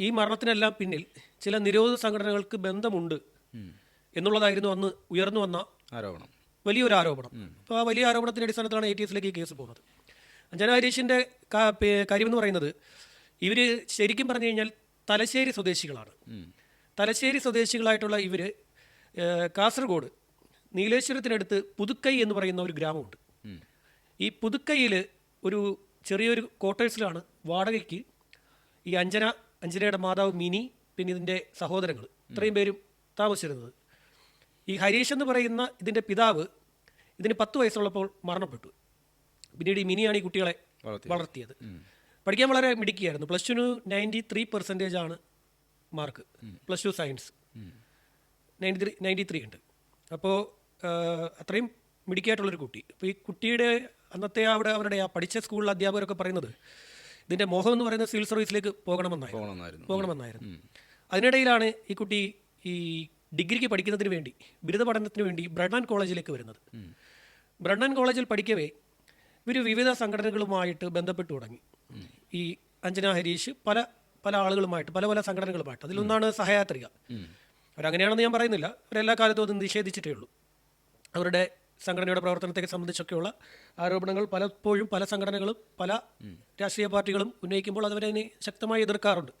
ഈ മരണത്തിനെല്ലാം പിന്നിൽ ചില നിരോധ സംഘടനകൾക്ക് ബന്ധമുണ്ട് എന്നുള്ളതായിരുന്നു അന്ന് ഉയർന്നു വന്ന ആരോപണം. വലിയൊരു ആരോപണം. അപ്പോൾ ആ വലിയ ആരോപണത്തിന്റെ അടിസ്ഥാനത്തിലാണ് എ ടി എസിലേക്ക് ഈ കേസ് പോകുന്നത്. അഞ്ജന ഹരീഷിന്റെ കാര്യമെന്ന് പറയുന്നത് ഇവർ ശരിക്കും പറഞ്ഞു കഴിഞ്ഞാൽ തലശ്ശേരി സ്വദേശികളാണ്. തലശ്ശേരി സ്വദേശികളായിട്ടുള്ള ഇവർ കാസർഗോഡ് നീലേശ്വരത്തിനടുത്ത് പുതുക്കൈ എന്ന് പറയുന്ന ഒരു ഗ്രാമമുണ്ട്. ഈ പുതുക്കൈയിൽ ഒരു ചെറിയൊരു ക്വാർട്ടേഴ്സിലാണ് വാടകയ്ക്ക് ഈ അഞ്ജന അഞ്ജനയുടെ മാതാവ് മിനി പിന്നെ ഇതിന്റെ സഹോദരങ്ങൾ. ഇത്രയും പേരും താമസിച്ചിരുന്നത്. ഈ ഹരീഷ് എന്ന് പറയുന്ന ഇതിന്റെ പിതാവ് ഇതിന് പത്ത് വയസ്സുള്ളപ്പോൾ മരണപ്പെട്ടു. പിന്നീട് ഈ മിനിയാണ് ഈ കുട്ടികളെ വളർത്തിയത്. പഠിക്കാൻ വളരെ മിടുക്കിയായിരുന്നു. Plus two ninety three percentage ആണ് mark. Plus two science. Ninety three ninety three ഉണ്ട്. അപ്പോൾ അത്രയും മിടുക്കിയായിട്ടുള്ളൊരു കുട്ടി. അപ്പോൾ ഈ കുട്ടിയുടെ അന്നത്തെ അവിടെ അവരുടെ ആ പഠിച്ച സ്കൂളിലെ അധ്യാപകരൊക്കെ പറയുന്നത് ഇതിന്റെ മോഹം എന്ന് പറയുന്നത് സിവിൽ സർവീസിലേക്ക് പോകണമെന്നായിരുന്നു. പോകണമെന്നായിരുന്നു. അതിനിടയിലാണ് ഈ കുട്ടി ഈ ഡിഗ്രിക്ക് പഠിക്കുന്നതിന് വേണ്ടി ബിരുദ പഠനത്തിന് വേണ്ടി ബ്രഡ്മാൻ കോളേജിലേക്ക് വരുന്നത്. ബ്രഡ്മാൻ കോളേജിൽ പഠിക്കവേ ഇവർ വിവിധ സംഘടനകളുമായിട്ട് ബന്ധപ്പെട്ടു തുടങ്ങി. ഈ അഞ്ജന ഹരീഷ് പല പല ആളുകളുമായിട്ട് പല പല സംഘടനകളുമായിട്ട്. അതിലൊന്നാണ് സഹയാത്രിക. അവരങ്ങനെയാണെന്ന് ഞാൻ പറയുന്നില്ല. അവരെല്ലാ കാലത്തും അത് നിഷേധിച്ചിട്ടേ ഉള്ളൂ. അവരുടെ സംഘടനയുടെ പ്രവർത്തനത്തെ സംബന്ധിച്ചൊക്കെയുള്ള ആരോപണങ്ങൾ പലപ്പോഴും പല സംഘടനകളും പല രാഷ്ട്രീയ പാർട്ടികളും ഉന്നയിക്കുമ്പോൾ അതവരെ ശക്തമായി എതിർക്കാറുണ്ട്.